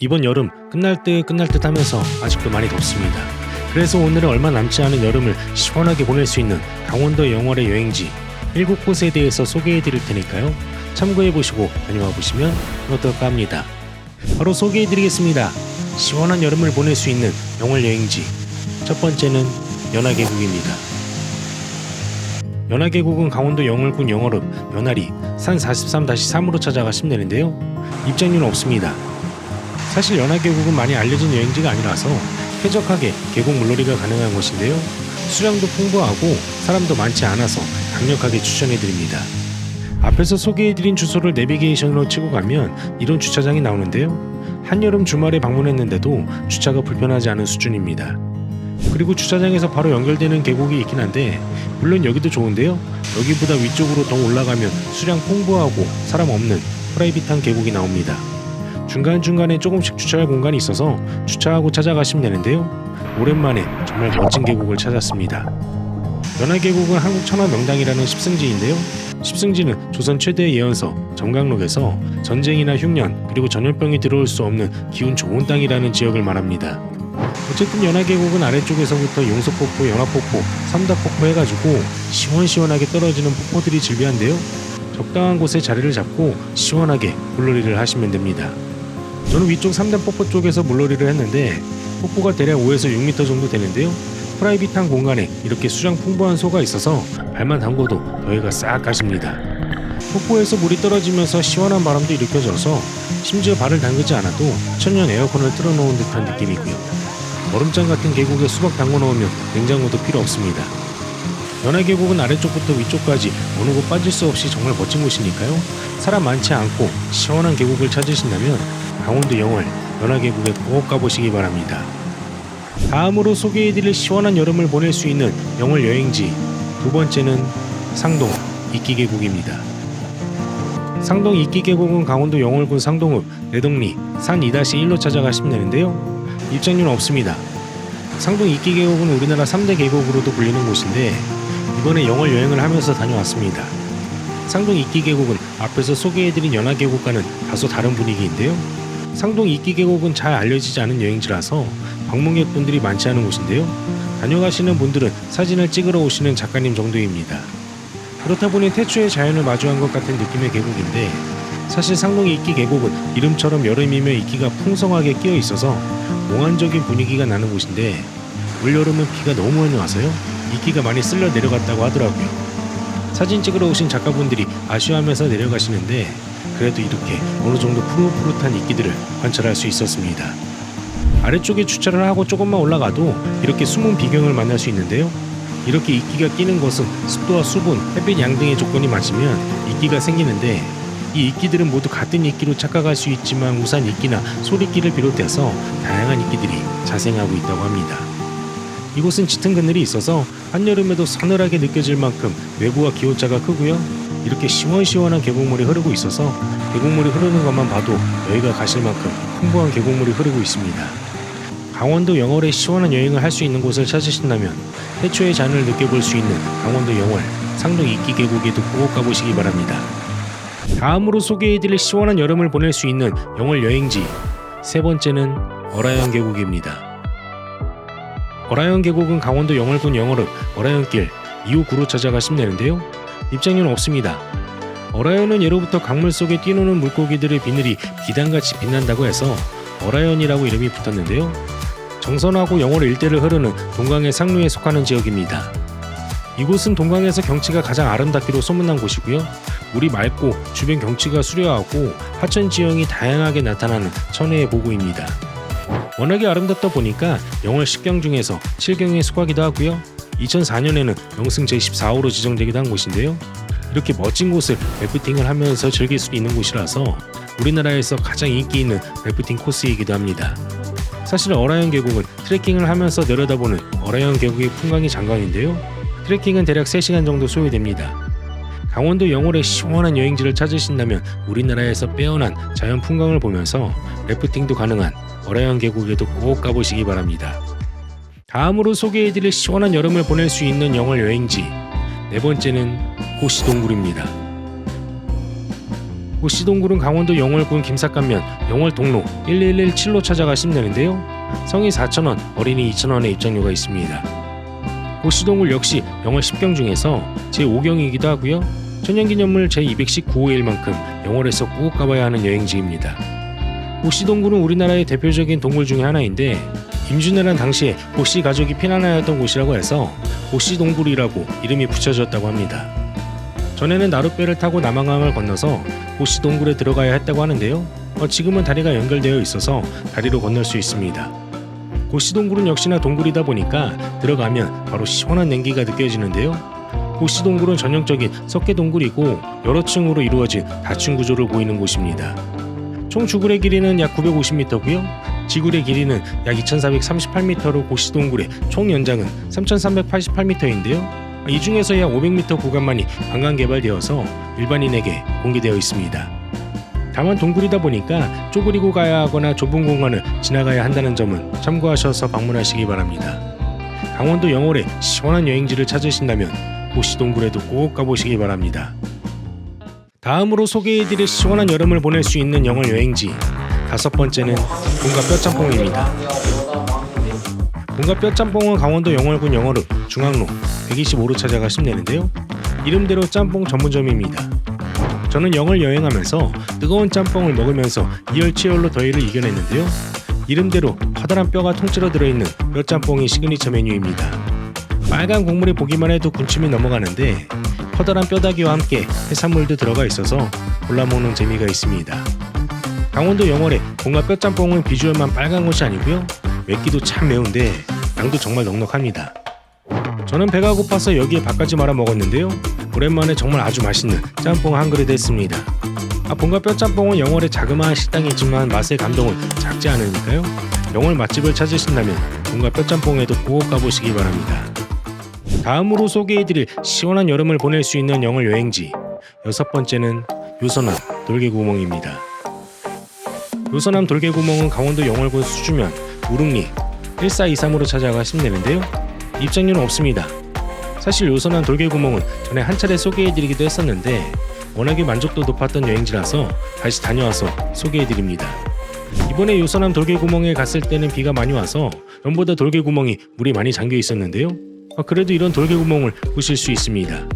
이번 여름 끝날 듯 끝날 듯 하면서 아직도 많이 덥습니다. 그래서 오늘은 얼마 남지 않은 여름을 시원하게 보낼 수 있는 강원도 영월의 여행지 7곳에 대해서 소개해 드릴 테니까요. 참고해 보시고 다녀와 보시면 어떨까 합니다. 바로 소개해 드리겠습니다. 시원한 여름을 보낼 수 있는 영월 여행지. 첫 번째는 연화계곡입니다. 연화계곡은 강원도 영월군 영월읍 연화리 산 43-3으로 찾아가시면 되는데요. 입장료는 없습니다. 사실 연화계곡은 많이 알려진 여행지가 아니라서 쾌적하게 계곡 물놀이가 가능한 곳인데요. 수량도 풍부하고 사람도 많지 않아서 강력하게 추천해드립니다. 앞에서 소개해드린 주소를 내비게이션으로 치고 가면 이런 주차장이 나오는데요. 한여름 주말에 방문했는데도 주차가 불편하지 않은 수준입니다. 그리고 주차장에서 바로 연결되는 계곡이 있긴 한데 물론 여기도 좋은데요. 여기보다 위쪽으로 더 올라가면 수량 풍부하고 사람 없는 프라이빗한 계곡이 나옵니다. 중간중간에 조금씩 주차할 공간이 있어서 주차하고 찾아가시면 되는데요. 오랜만에 정말 멋진 계곡을 찾았습니다. 연화계곡은 한국 천하 명당이라는 십승지인데요. 십승지는 조선 최대의 예언서 정강록에서 전쟁이나 흉년 그리고 전염병이 들어올 수 없는 기운 좋은 땅이라는 지역을 말합니다. 어쨌든 연화계곡은 아래쪽에서부터 용석폭포, 연화폭포, 삼다폭포 해가지고 시원시원하게 떨어지는 폭포들이 즐비한데요. 적당한 곳에 자리를 잡고 시원하게 물놀이를 하시면 됩니다. 저는 위쪽 3단 폭포 쪽에서 물놀이를 했는데 폭포가 대략 5에서 6m 정도 되는데요. 프라이빗한 공간에 이렇게 수량 풍부한 소가 있어서 발만 담궈도 더위가 싹 가십니다. 폭포에서 물이 떨어지면서 시원한 바람도 일으켜져서 심지어 발을 담그지 않아도 천연 에어컨을 틀어놓은 듯한 느낌이고요. 얼음장 같은 계곡에 수박 담궈 놓으면 냉장고도 필요 없습니다. 연화 계곡은 아래쪽부터 위쪽까지 어느 곳 빠질 수 없이 정말 멋진 곳이니까요. 사람 많지 않고 시원한 계곡을 찾으신다면 강원도 영월 연화계곡에 꼭 가보시기 바랍니다. 다음으로 소개해드릴 시원한 여름을 보낼 수 있는 영월 여행지 두 번째는 상동 이끼계곡입니다. 상동 이끼계곡은 강원도 영월군 상동읍 내덕리 산 2-1로 찾아가시면 되는데요. 입장료는 없습니다. 상동 이끼계곡은 우리나라 3대 계곡으로도 불리는 곳인데 이번에 영월 여행을 하면서 다녀왔습니다. 상동 이끼계곡은 앞에서 소개해드린 연화계곡과는 다소 다른 분위기인데요. 상동 이끼 계곡은 잘 알려지지 않은 여행지라서 방문객분들이 많지 않은 곳인데요. 다녀가시는 분들은 사진을 찍으러 오시는 작가님 정도입니다. 그렇다 보니 태초의 자연을 마주한 것 같은 느낌의 계곡인데 사실 상동 이끼 계곡은 이름처럼 여름이며 이끼가 풍성하게 끼어 있어서 몽환적인 분위기가 나는 곳인데 올여름은 비가 너무 많이 와서요 이끼가 많이 쓸려 내려갔다고 하더라고요 사진 찍으러 오신 작가분들이 아쉬워하면서 내려가시는데 그래도 이렇게 어느 정도 푸릇푸릇한 이끼들을 관찰할 수 있었습니다 아래쪽에 주차를 하고 조금만 올라가도 이렇게 숨은 비경을 만날 수 있는데요 이렇게 이끼가 끼는 것은 습도와 수분, 햇빛 양 등의 조건이 맞으면 이끼가 생기는데 이 이끼들은 모두 같은 이끼로 착각할 수 있지만 우산 이끼나 소리끼를 비롯해서 다양한 이끼들이 자생하고 있다고 합니다. 이곳은 짙은 그늘이 있어서 한여름에도 서늘하게 느껴질 만큼 외부와 기온차가 크고요. 이렇게 시원시원한 계곡물이 흐르고 있어서 계곡물이 흐르는 것만 봐도 여기가 가실 만큼 풍부한 계곡물이 흐르고 있습니다. 강원도 영월에 시원한 여행을 할 수 있는 곳을 찾으신다면 태초의 잔을 느껴볼 수 있는 강원도 영월 상동 이끼 계곡에도 꼭 가보시기 바랍니다. 다음으로 소개해드릴 시원한 여름을 보낼 수 있는 영월 여행지 세 번째는 어라연 계곡입니다. 어라연 계곡은 강원도 영월군 영월읍 어라연길 2호 9로 찾아가시면 되는데요. 입장료는 없습니다. 어라연은 예로부터 강물 속에 뛰노는 물고기들의 비늘이 비단같이 빛난다고 해서 어라연이라고 이름이 붙었는데요. 정선하고 영월 일대를 흐르는 동강의 상류에 속하는 지역입니다. 이곳은 동강에서 경치가 가장 아름답기로 소문난 곳이고요. 물이 맑고 주변 경치가 수려하고 하천 지형이 다양하게 나타나는 천혜의 보고입니다. 워낙에 아름답다 보니까 영월 10경 중에서 7경에 속하기도 하고요. 2004년에는 영승 제14호로 지정되기도 한 곳인데요. 이렇게 멋진 곳을 래프팅을 하면서 즐길 수 있는 곳이라서 우리나라에서 가장 인기 있는 래프팅 코스이기도 합니다. 사실 어라연 계곡은 트레킹을 하면서 내려다보는 어라연 계곡의 풍광이 장관인데요. 트레킹은 대략 3시간 정도 소요됩니다. 강원도 영월의 시원한 여행지를 찾으신다면 우리나라에서 빼어난 자연 풍광을 보면서 래프팅도 가능한 어라연 계곡에도 꼭 가보시기 바랍니다. 다음으로 소개해드릴 시원한 여름을 보낼 수 있는 영월 여행지 네 번째는 고시동굴입니다. 고시동굴은 강원도 영월군 김삿간면 영월 동로 1117로 찾아가시면 되는데요. 성이 4,000원, 어린이 2,000원의 입장료가 있습니다. 고시동굴 역시 영월 10경 중에서 제5경이기도 하고요. 천연기념물 제219호일 만큼 영월에서 꼭 가봐야 하는 여행지입니다. 고시동굴은 우리나라의 대표적인 동굴 중에 하나인데 임진왜란 당시에 고씨 가족이 피난하였던 곳이라고 해서 고시동굴이라고 이름이 붙여졌다고 합니다. 전에는 나룻배를 타고 남한강을 건너서 고시동굴에 들어가야 했다고 하는데요. 어, 지금은 다리가 연결되어 있어서 다리로 건널 수 있습니다. 고시 동굴은 역시나 동굴이다 보니까 들어가면 바로 시원한 냉기가 느껴지는데요. 고시 동굴은 전형적인 석회동굴이고 여러 층으로 이루어진 다층 구조를 보이는 곳입니다. 총 주굴의 길이는 약 950m고요. 지굴의 길이는 약 2438m로 고시동굴의 총 연장은 3388m인데요. 이 중에서 약 500m 구간만이 관광 개발되어서 일반인에게 공개되어 있습니다. 다만 동굴이다 보니까 쪼그리고 가야 하거나 좁은 공간을 지나가야 한다는 점은 참고하셔서 방문하시기 바랍니다. 강원도 영월에 시원한 여행지를 찾으신다면 고시 동굴에도 꼭 가보시기 바랍니다. 다음으로 소개해드릴 시원한 여름을 보낼 수 있는 영월 여행지 다섯 번째는 본가 뼈짬뽕입니다. 본가 뼈짬뽕은 강원도 영월군 영월읍 중앙로 125로 찾아가시면 되는데요. 이름대로 짬뽕 전문점입니다. 저는 영월 여행하면서 뜨거운 짬뽕을 먹으면서 이열치열로 더위를 이겨냈는데요. 이름대로 커다란 뼈가 통째로 들어있는 뼈짬뽕이 시그니처 메뉴입니다. 빨간 국물이 보기만 해도 군침이 넘어가는데 커다란 뼈다귀와 함께 해산물도 들어가 있어서 골라 먹는 재미가 있습니다. 강원도 영월의 공가 뼈짬뽕은 비주얼만 빨간 것이 아니고요. 맵기도 참 매운데 양도 정말 넉넉합니다. 저는 배가 고파서 여기에 밥까지 말아 먹었는데요. 오랜만에 정말 아주 맛있는 짬뽕 한 그릇 했습니다. 아, 본가 뼈짬뽕은 영월의 자그마한 식당이지만 맛의 감동은 작지 않으니까요. 영월 맛집을 찾으신다면 본가 뼈짬뽕에도 꼭 가보시기 바랍니다. 다음으로 소개해드릴 시원한 여름을 보낼 수 있는 영월 여행지 여섯 번째는 요선암 돌개구멍입니다. 요선암 돌개구멍은 강원도 영월군 수주면 우릉리 1423으로 찾아가 시면 되는데요. 입장료는 없습니다. 사실 요선암 돌개구멍은 전에 한 차례 소개해드리기도 했었는데 워낙에 만족도 높았던 여행지라서 다시 다녀와서 소개해드립니다. 이번에 요선암 돌개구멍에 갔을 때는 비가 많이 와서 전보다 돌개구멍이 물이 많이 잠겨 있었는데요. 아, 그래도 이런 돌개구멍을 보실 수 있습니다.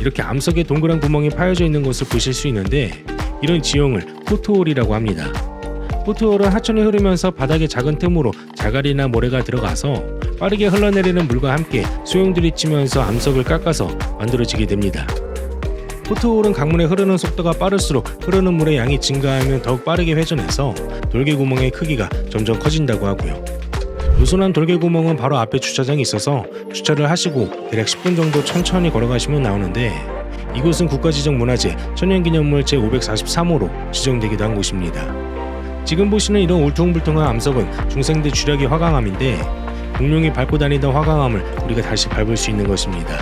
이렇게 암석에 동그란 구멍이 파여져 있는 것을 보실 수 있는데 이런 지형을 포트홀이라고 합니다. 포트홀은 하천이 흐르면서 바닥에 작은 틈으로 자갈이나 모래가 들어가서 빠르게 흘러내리는 물과 함께 소용들이 치면서 암석을 깎아서 만들어지게 됩니다. 포트홀은 강물에 흐르는 속도가 빠를수록 흐르는 물의 양이 증가하면 더욱 빠르게 회전해서 돌개 구멍의 크기가 점점 커진다고 하고요. 요선한 돌개 구멍은 바로 앞에 주차장이 있어서 주차를 하시고 대략 10분 정도 천천히 걸어가시면 나오는데 이곳은 국가지정문화재 천연기념물 제543호로 지정되기도 한 곳입니다. 지금 보시는 이런 울퉁불퉁한 암석은 중생대 주력의 화강암인데 공룡이 밟고 다니던 화강암을 우리가 다시 밟을 수 있는 것입니다.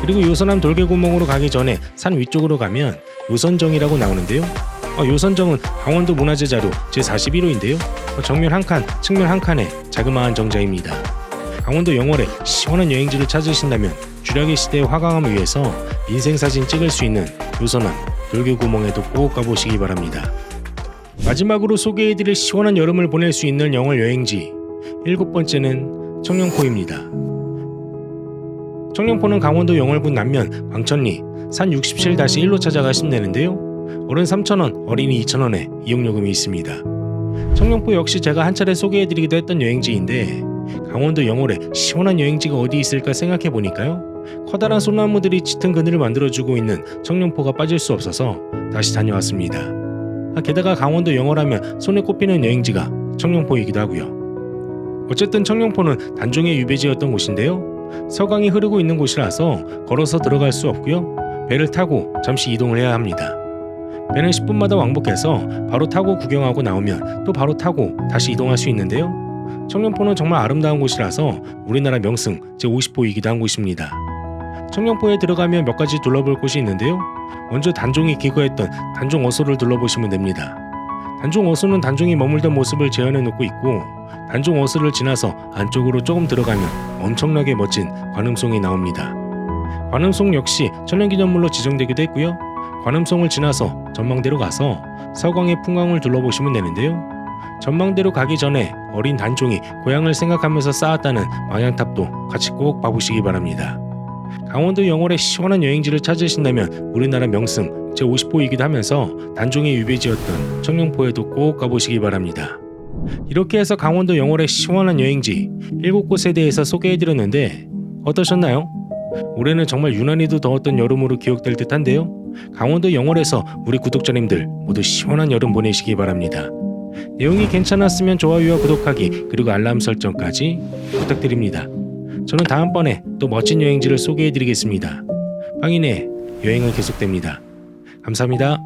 그리고 요선암 돌개구멍으로 가기 전에 산 위쪽으로 가면 요선정이라고 나오는데요. 어, 요선정은 강원도 문화재 자료 제41호인데요. 어, 정면 한 칸, 측면 한 칸에 자그마한 정자입니다. 강원도 영월에 시원한 여행지를 찾으신다면 주력의 시대의 화강암을 위해서 인생사진 찍을 수 있는 요선암 돌개구멍에도 꼭 가보시기 바랍니다. 마지막으로 소개해드릴 시원한 여름을 보낼 수 있는 영월 여행지 일곱 번째는 청룡포입니다. 청룡포는 강원도 영월군 남면 광천리 산 67-1로 찾아가시면 되는데요. 어른 3,000원, 어린이 2,000원에 이용요금이 있습니다. 청룡포 역시 제가 한 차례 소개해드리기도 했던 여행지인데 강원도 영월에 시원한 여행지가 어디 있을까 생각해 보니까요. 커다란 소나무들이 짙은 그늘을 만들어주고 있는 청룡포가 빠질 수 없어서 다시 다녀왔습니다. 아, 게다가 강원도 영월하면 손에 꼽히는 여행지가 청룡포이기도 하고요. 어쨌든 청룡포는 단종의 유배지였던 곳인데요. 서강이 흐르고 있는 곳이라서 걸어서 들어갈 수 없고요. 배를 타고 잠시 이동을 해야 합니다. 배는 10분마다 왕복해서 바로 타고 구경하고 나오면 또 바로 타고 다시 이동할 수 있는데요. 청룡포는 정말 아름다운 곳이라서 우리나라 명승 제50호이기도 한 곳입니다. 청룡포에 들어가면 몇 가지 둘러볼 곳이 있는데요. 먼저 단종이 기거했던 단종 어소를 둘러보시면 됩니다. 단종 어소는 단종이 머물던 모습을 재현해 놓고 있고 단종 어소를 지나서 안쪽으로 조금 들어가면 엄청나게 멋진 관음송이 나옵니다. 관음송 역시 천연기념물로 지정되기도 했고요. 관음성을 지나서 전망대로 가서 서광의 풍광을 둘러보시면 되는데요. 전망대로 가기 전에 어린 단종이 고향을 생각하면서 쌓았다는 망향탑도 같이 꼭 봐보시기 바랍니다. 강원도 영월의 시원한 여행지를 찾으신다면 우리나라 명승 제50호이기도 하면서 단종의 유배지였던 청룡포에도 꼭 가보시기 바랍니다. 이렇게 해서 강원도 영월의 시원한 여행지 7곳에 대해서 소개해드렸는데 어떠셨나요? 올해는 정말 유난히도 더웠던 여름으로 기억될 듯한데요. 강원도 영월에서 우리 구독자님들 모두 시원한 여름 보내시기 바랍니다. 내용이 괜찮았으면 좋아요와 구독하기 그리고 알람 설정까지 부탁드립니다. 저는 다음번에 또 멋진 여행지를 소개해드리겠습니다. 빵인의 여행은 계속됩니다. 감사합니다.